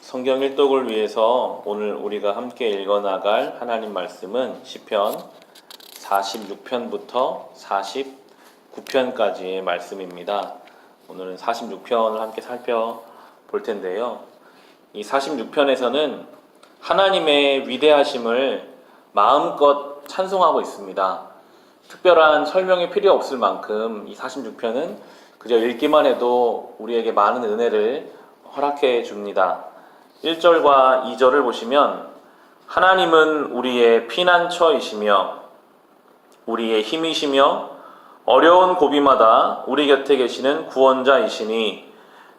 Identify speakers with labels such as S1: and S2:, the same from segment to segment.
S1: 성경 일독을 위해서 오늘 우리가 함께 읽어 나갈 하나님 말씀은 시편 46편부터 49편까지의 말씀입니다. 오늘은 46편을 함께 살펴볼 텐데요. 이 46편에서는 하나님의 위대하심을 마음껏 찬송하고 있습니다. 특별한 설명이 필요 없을 만큼 이 46편은 그저 읽기만 해도 우리에게 많은 은혜를 허락해 줍니다. 1절과 2절을 보시면 하나님은 우리의 피난처이시며 우리의 힘이시며 어려운 고비마다 우리 곁에 계시는 구원자이시니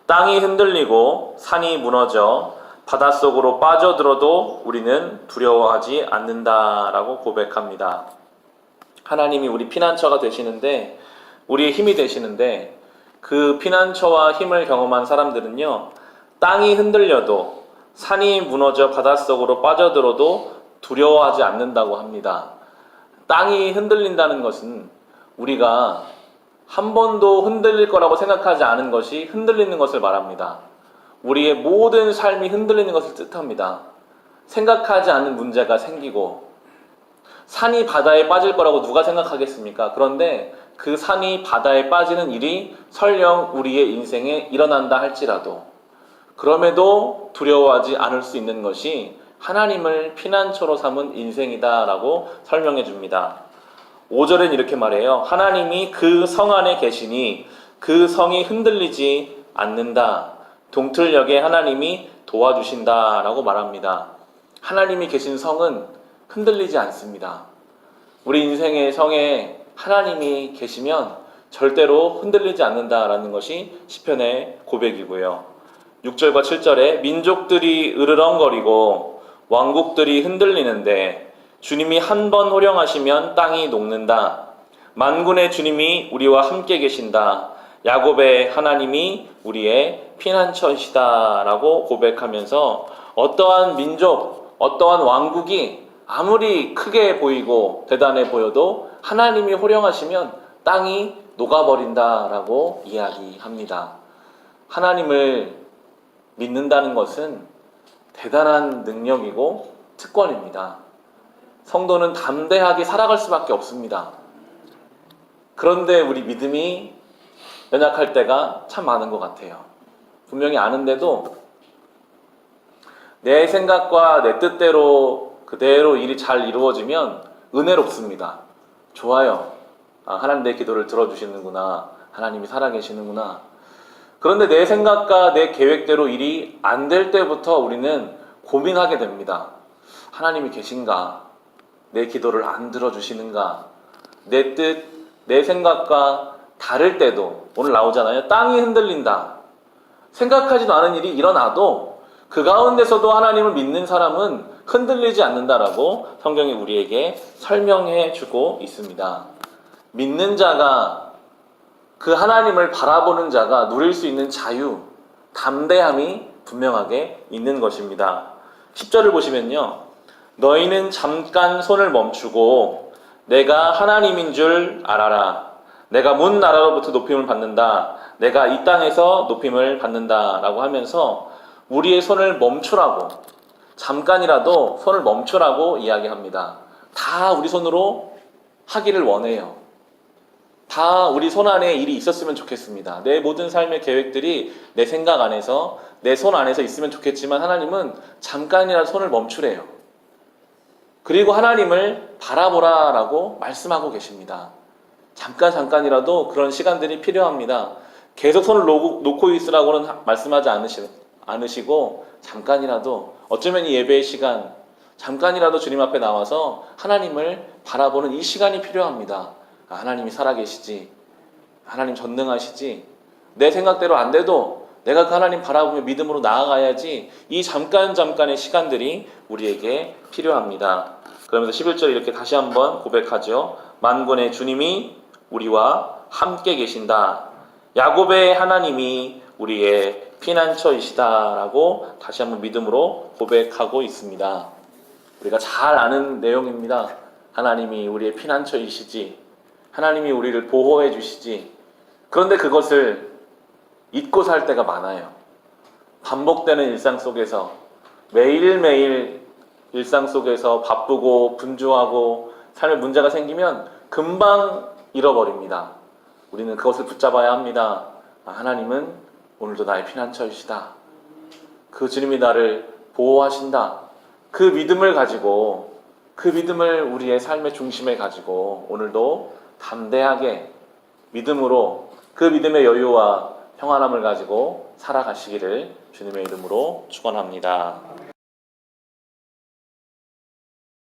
S1: 땅이 흔들리고 산이 무너져 바닷속으로 빠져들어도 우리는 두려워하지 않는다라고 고백합니다. 하나님이 우리 피난처가 되시는데 우리의 힘이 되시는데 그 피난처와 힘을 경험한 사람들은요 땅이 흔들려도 산이 무너져 바닷속으로 빠져들어도 두려워하지 않는다고 합니다. 땅이 흔들린다는 것은 우리가 한 번도 흔들릴 거라고 생각하지 않은 것이 흔들리는 것을 말합니다. 우리의 모든 삶이 흔들리는 것을 뜻합니다. 생각하지 않는 문제가 생기고 산이 바다에 빠질 거라고 누가 생각하겠습니까? 그런데 그 산이 바다에 빠지는 일이 설령 우리의 인생에 일어난다 할지라도 그럼에도 두려워하지 않을 수 있는 것이 하나님을 피난처로 삼은 인생이다라고 설명해 줍니다. 5절엔 이렇게 말해요. 하나님이 그 성 안에 계시니 그 성이 흔들리지 않는다. 동틀역에 하나님이 도와주신다라고 말합니다. 하나님이 계신 성은 흔들리지 않습니다. 우리 인생의 성에 하나님이 계시면 절대로 흔들리지 않는다라는 것이 시편의 고백이고요. 6절과 7절에 민족들이 으르렁거리고 왕국들이 흔들리는데 주님이 한 번 호령하시면 땅이 녹는다. 만군의 주님이 우리와 함께 계신다. 야곱의 하나님이 우리의 피난처이시다라고 고백하면서 어떠한 민족, 어떠한 왕국이 아무리 크게 보이고 대단해 보여도 하나님이 호령하시면 땅이 녹아버린다라고 이야기합니다. 하나님을 믿는다는 것은 대단한 능력이고 특권입니다. 성도는 담대하게 살아갈 수밖에 없습니다. 그런데 우리 믿음이 연약할 때가 참 많은 것 같아요. 분명히 아는데도 내 생각과 내 뜻대로 그대로 일이 잘 이루어지면 은혜롭습니다. 좋아요. 아, 하나님 내 기도를 들어주시는구나. 하나님이 살아계시는구나. 그런데 내 생각과 내 계획대로 일이 안 될 때부터 우리는 고민하게 됩니다. 하나님이 계신가? 내 기도를 안 들어주시는가? 내 뜻, 내 생각과 다를 때도 오늘 나오잖아요. 땅이 흔들린다. 생각하지도 않은 일이 일어나도 그 가운데서도 하나님을 믿는 사람은 흔들리지 않는다라고 성경이 우리에게 설명해 주고 있습니다. 믿는 자가 그 하나님을 바라보는 자가 누릴 수 있는 자유, 담대함이 분명하게 있는 것입니다. 10절을 보시면요. 너희는 잠깐 손을 멈추고 내가 하나님인 줄 알아라. 내가 문 나라로부터 높임을 받는다. 내가 이 땅에서 높임을 받는다. 라고 하면서 우리의 손을 멈추라고, 잠깐이라도 손을 멈추라고 이야기합니다. 다 우리 손으로 하기를 원해요. 다 우리 손 안에 일이 있었으면 좋겠습니다. 내 모든 삶의 계획들이 내 생각 안에서, 내 손 안에서 있으면 좋겠지만 하나님은 잠깐이라도 손을 멈추래요. 그리고 하나님을 바라보라라고 말씀하고 계십니다. 잠깐 잠깐이라도 그런 시간들이 필요합니다. 계속 손을 놓고, 있으라고는 말씀하지 않으시, 않으시고 잠깐이라도 어쩌면 이 예배의 시간 잠깐이라도 주님 앞에 나와서 하나님을 바라보는 이 시간이 필요합니다. 아, 하나님이 살아계시지. 하나님 전능하시지. 내 생각대로 안 돼도 내가 그 하나님 바라보며 믿음으로 나아가야지 이 잠깐 잠깐의 시간들이 우리에게 필요합니다. 그러면서 11절 이렇게 다시 한번 고백하죠. 만군의 주님이 우리와 함께 계신다. 야곱의 하나님이 우리의 피난처이시다라고 다시 한번 믿음으로 고백하고 있습니다. 우리가 잘 아는 내용입니다. 하나님이 우리의 피난처이시지. 하나님이 우리를 보호해 주시지. 그런데 그것을 잊고 살 때가 많아요. 반복되는 일상 속에서 매일매일 일상 속에서 바쁘고 분주하고 삶에 문제가 생기면 금방 잃어버립니다. 우리는 그것을 붙잡아야 합니다. 아, 하나님은 오늘도 나의 피난처이시다. 그 주님이 나를 보호하신다. 그 믿음을 가지고 그 믿음을 우리의 삶의 중심에 가지고 오늘도 담대하게 믿음으로 그 믿음의 여유와 평안함을 가지고 살아가시기를 주님의 이름으로 축원합니다.